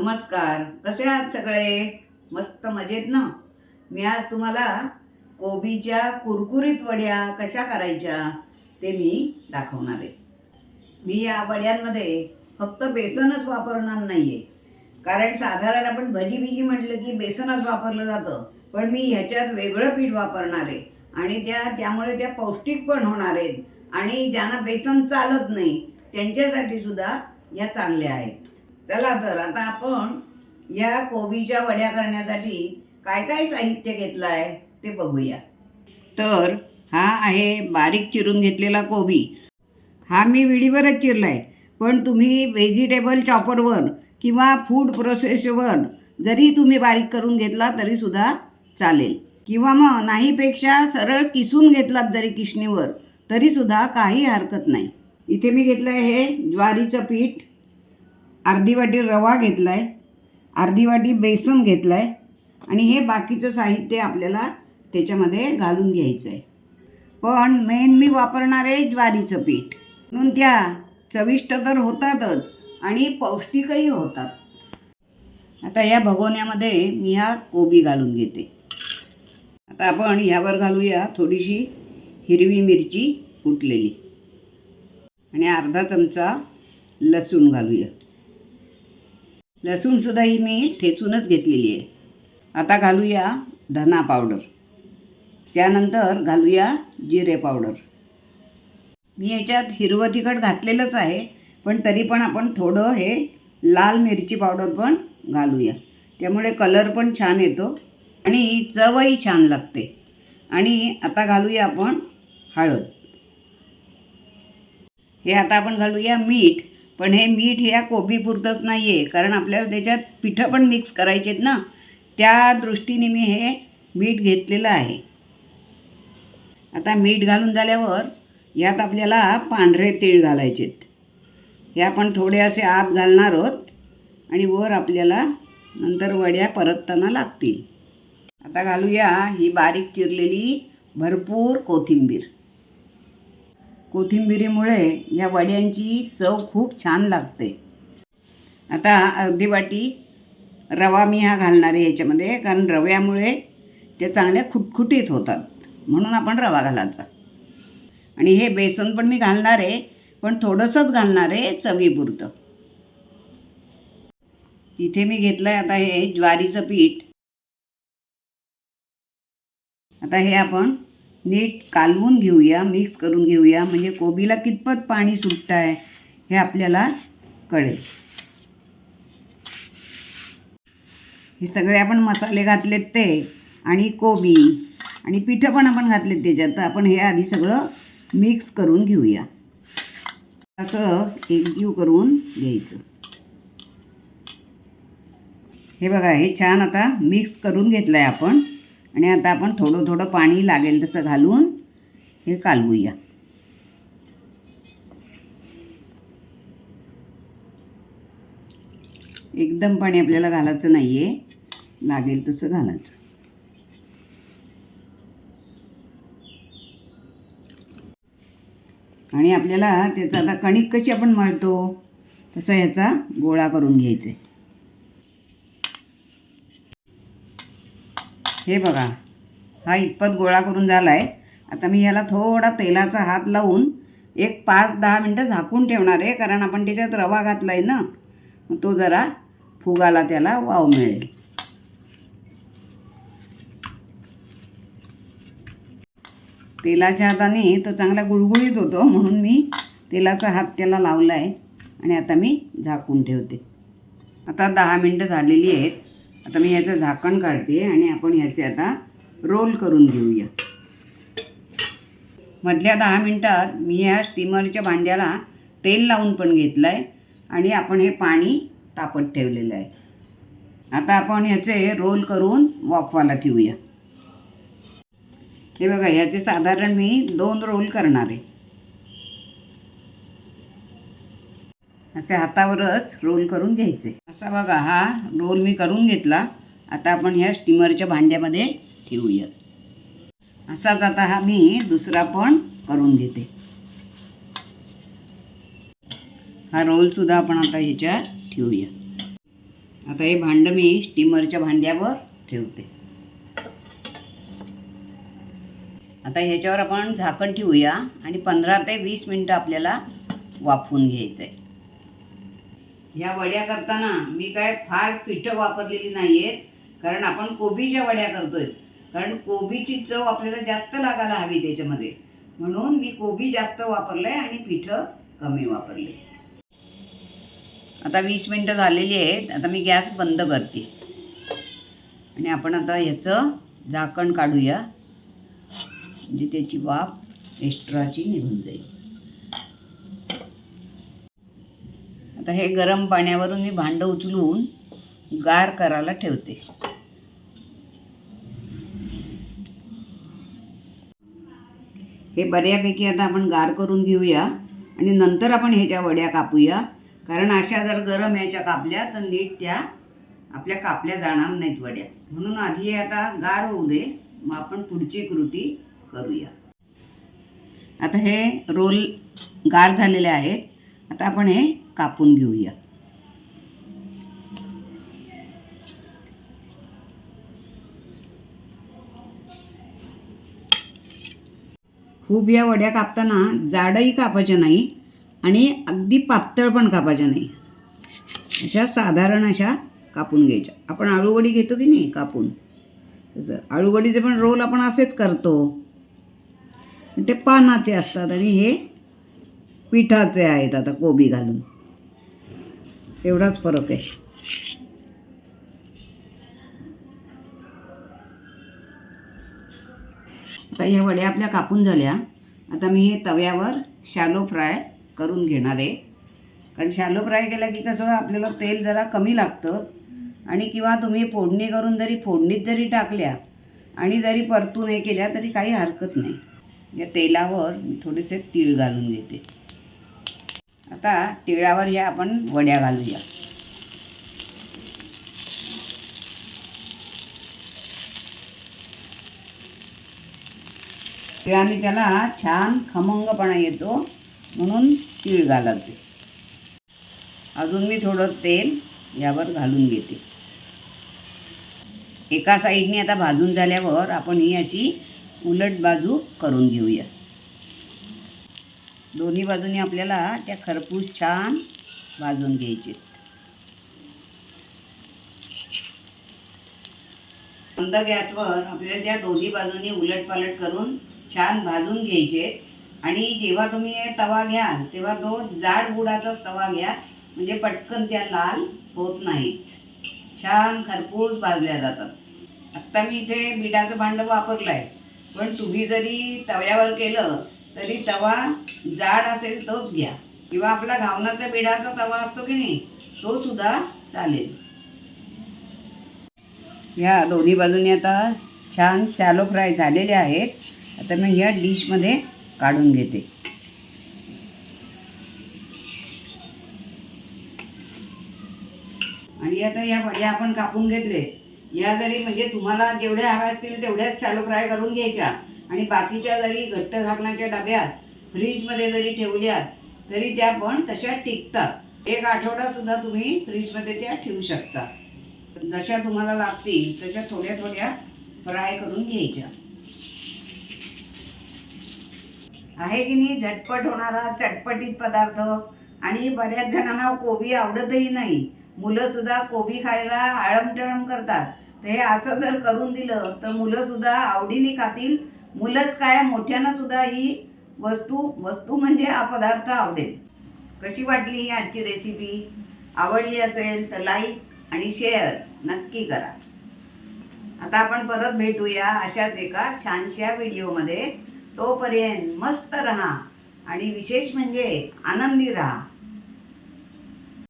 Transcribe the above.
नमस्कार. कसे आहात सगळे? मस्त मजेत ना? मी आज तुम्हाला कोबीच्या कुरकुरीत वड्या कशा करायच्या ते मी दाखवणार आहे. मी या वड्यांमध्ये फक्त बेसनच वापरणार नाही आहे कारण साधारण आपण भजी बिजी म्हटलं की बेसनच वापरलं जातं. पण मी ह्याच्यात वेगळं पीठ वापरणार आहे. आणि त्या त्यामुळे त्या पौष्टिक पण होणार आहेत. आणि ज्यांना बेसन चालत नाही त्यांच्यासाठी सुद्धा या चांगल्या आहेत. चला तर आता आपण या कोबीच्या वड्या करण्यासाठी काय काय साहित्य घेतलं आहे ते बघूया. तर हा आहे बारीक चिरून घेतलेला कोबी. हा मी विडीवरच चिरला आहे पण तुम्ही व्हेजिटेबल चॉपरवर किंवा फूड प्रोसेसवर जरी तुम्ही बारीक करून घेतला तरीसुद्धा चालेल. किंवा मग नाहीपेक्षा सरळ किसून घेतलात जरी किसणीवर तरीसुद्धा काही हरकत नाही. इथे मी घेतलं आहे हे ज्वारीचं पीठ. अर्धी वाटी रवा घेतला आहे अर्धी वाटी बेसन घेतलं आहे आणि हे बाकीचं साहित्य आपल्याला त्याच्यामध्ये घालून घ्यायचं आहे पण मेन मी वापरणार आहे ज्वारीचं पीठ. म्हणून त्या चविष्ट तर होतातच आणि पौष्टिकही होतात. आता या भगोन्यामध्ये मी हा कोबी घालून घेते. आता आपण ह्यावर घालूया थोडीशी हिरवी मिरची कुटलेली आणि अर्धा चमचा लसूण घालूया. लसूणसुद्धा ही मी ठेचूनच घेतलेली आहे. आता घालूया धना पावडर. त्यानंतर घालूया जिरे पावडर. मी याच्यात हिरवं तिखट घातलेलंच आहे पण तरी पण आपण थोडं हे लाल मिरची पावडर पण घालूया. त्यामुळे कलर पण छान येतो आणि चवही छान लागते. आणि आता घालूया आपण हळद. हे आता आपण घालूया मीठ. पण हे मीठ ह्या या कोबीपुरतंच नाही आहे कारण आपल्याला त्याच्यात पिठं पण मिक्स करायचे आहेत ना. त्या दृष्टीने मी हे मीठ घेतलेलं आहे. आता मीठ घालून झाल्यावर यात आपल्याला पांढरे तीळ घालायचे आहेत हे आपण थोडे असे आत घालणार आहोत आणि वर आपल्याला नंतर वड्या परतताना लागतील. आता घालूया ही बारीक चिरलेली भरपूर कोथिंबीर. कोथिंबिरीमुळे या वड्यांची चव खूप छान लागते. आता अर्धी वाटी रवा मी हा घालणार आहे याच्यामध्ये कारण रव्यामुळे ते चांगल्या खुटखुटीत होतात. म्हणून आपण रवा घालायचा. आणि हे बेसन पण मी घालणार आहे पण थोडंसंच घालणार आहे चवीपुरतं. इथे मी घेतलं आहे आता हे ज्वारीचं पीठ. आता हे आपण नीट कालवून घेऊया मिक्स करून घेऊया. म्हणजे कोबीला कितपत पाणी सुटतं आहे हे आपल्याला कळेल. हे सगळे आपण मसाले घातलेत ते आणि कोबी आणि पिठं पण आपण घातलेत त्याच्यात. तर आपण हे आधी सगळं मिक्स करून घेऊया. असं एकजीव करून घ्यायचं. हे बघा हे छान आता मिक्स करून घेतलं आहे आपण. आणि आता आपण थोडं थोडं पाणी लागेल तसं घालून हे कालवूया. एकदम पाणी आपल्याला घालायचं नाही आहे लागेल तसं घालायचं. आणि आपल्याला त्याचा आता कणिक कशी आपण मळतो तसं ह्याचा गोळा करून घ्यायचा. आहे हे बघा. हा इतपत गोळा करून झाला आहे आता मी याला थोडा तेलाचा हात लावून एक पाच दहा मिनटं झाकून ठेवणार आहे कारण आपण त्याच्यात रवा घातला आहे ना तो जरा फुगाला त्याला वाव मिळेल. तेलाच्या हाताने तो चांगला गुळगुळीत होतो म्हणून मी तेलाचा हात त्याला लावला आहे आणि आता मी झाकून ठेवते. आता दहा मिनटं झालेली आहेत. आता मी याचं झाकण काढते आणि आपण याचे आता रोल करून घेऊया. मधल्या दहा मिनटात मी या स्टीमरच्या भांड्याला तेल लावून पण घेतलं आहे आणि आपण हे पाणी तापत ठेवलेलं आहे. आता आपण ह्याचे रोल करून वाफवाला ठेवूया. हे बघा ह्याचे साधारण मी दोन रोल करणार आहे. असे हातावरच रोल करून घ्यायचे. असा बघा हा रोल मी करून घेतला. आता आपण ह्या स्टीमरच्या भांड्यामध्ये ठेवूयात. असाच आता हा मी दुसरा पण करून घेते. हा रोलसुद्धा आपण आता ह्याच्यात ठेवूया आता हे भांडं मी स्टीमरच्या भांड्यावर ठेवते. आता ह्याच्यावर आपण झाकण ठेवूया आणि पंधरा ते वीस मिनटं आपल्याला वाफवून घ्यायचं आहे ह्या वड्या करताना मी काय फार पिठं वापरलेली नाही आहेत कारण आपण कोबीच्या वड्या करतोय. कारण कोबीची चव आपल्याला जास्त लागायला हवी त्याच्यामध्ये. म्हणून मी कोबी जास्त वापरलं आहे आणि पिठं कमी वापरले. आता वीस मिनटं झालेली आहेत. आता मी गॅस बंद करते. आणि आपण आता ह्याचं झाकण काढूया. म्हणजे त्याची वाफ एक्स्ट्राची निघून जाईल. आता हे गरम पाण्यावरून मी भांडं उचलून गार करायला ठेवते. हे बऱ्यापैकी आता आपण गार करून घेऊया आणि नंतर आपण ह्याच्या वड्या कापूया. कारण अशा जर गरम ह्याच्या कापल्या तर नीट त्या आपल्या कापल्या जाणार नाहीत वड्या. म्हणून आधी हे आता गार होऊ दे. मग आपण पुढची कृती करूया. आता हे रोल गार झालेले आहेत. आता आपण हे कापून घेऊया. खूप या वड्या कापताना जाडही कापायच्या नाही आणि अगदी पातळ पण कापायच्या नाही. अशा साधारण अशा कापून घ्यायच्या. आपण आळूवडी घेतो की नाही कापून? तसं आळूवडीचे पण रोल आपण असेच करतो. ते पानाचे असतात आणि हे पिठाचे आहेत आता कोबी घालून. एवढाच फरक आहे. आता ह्या वड्या आपल्या कापून झाल्या. आता मी हे तव्यावर शॅलो फ्राय करून घेणार आहे. कारण शॅलो फ्राय केला की कसं आपल्याला तेल जरा कमी लागतं. आणि किंवा तुम्ही फोडणी करून जरी फोडणीत जरी टाकल्या आणि जरी परतून हे केल्या तरी काही हरकत नाही. या तेलावर मी थोडेसे तीळ घालून घेते. आता तिळावर या आपण वड्या घालूया. तिळाने त्याला छान खमंगपणा येतो म्हणून तीळ घालायचे. अजून मी थोडं तेल यावर घालून घेते. एका साईडने आता भाजून झाल्यावर आपण ही अशी उलट बाजू करून घेऊया. दोन्ही बाजूनी आपल्याला त्या खरपूस छान भाजून घ्यायचे. मंद गॅसवर आपल्याला त्या दोन्ही बाजूनी उलटपालट करून छान भाजून घ्यायचे. आणि जेव्हा तुम्ही तवा घ्याल तेव्हा तो जाड बुडाचाच तवा घ्या म्हणजे पटकन त्या लाल होत नाहीत. छान खरपूस भाजल्या जातात. आत्ता मी इथे बिडाचं भांडं वापरलं आहे पण तुम्ही जरी तव्यावर केलं तरी तवा जाड असेल तोच घ्या. किंवा आपला घावनाचा बिडाचा तवा असतो की नाही तो सुद्धा चालेल. या दोन्ही बाजूनी आता छान शॅलो फ्राय झालेले आहेत. आता मी ह्या डिशमध्ये काढून घेते. आणि आता या भड्या आपण कापून घेतले. या जरी म्हणजे तुम्हाला जेवढ्या हव्या असतील तेवढ्याच शॅलो फ्राय करून घ्यायच्या. आणि बाकीच्या जरी घट्ट झाकणाच्या डब्यात फ्रीजमध्ये जरी ठेवल्या तरी त्या पण तशा टिकतात. एक आठवडासुद्धा तुम्ही फ्रीजमध्ये त्या ठेवू शकता. जशा तुम्हाला लागतील तशा थोड्या थोड्या फ्राय करून घ्यायच्या. आहे की नाही? झटपट होणारा चटपटीत पदार्थ. आणि बऱ्याच जणांना कोबी आवडतही नाही. मुलंसुद्धा कोबी खायला आळमटळम करतात. तर हे असं जर करून दिलं तर मुलंसुद्धा आवडीने खातील. मुलंच काय मोठ्यानं सुद्धा ही वस्तू वस्तू म्हणजे हा पदार्थ आवडेल. कशी वाटली ही आजची रेसिपी आवडली असेल तर लाईक आणि शेअर नक्की करा. आता आपण परत भेटूया अशाच एका छानशा व्हिडिओमध्ये तोपर्यंत मस्त रहा आणि विशेष म्हणजे आनंदी राहा.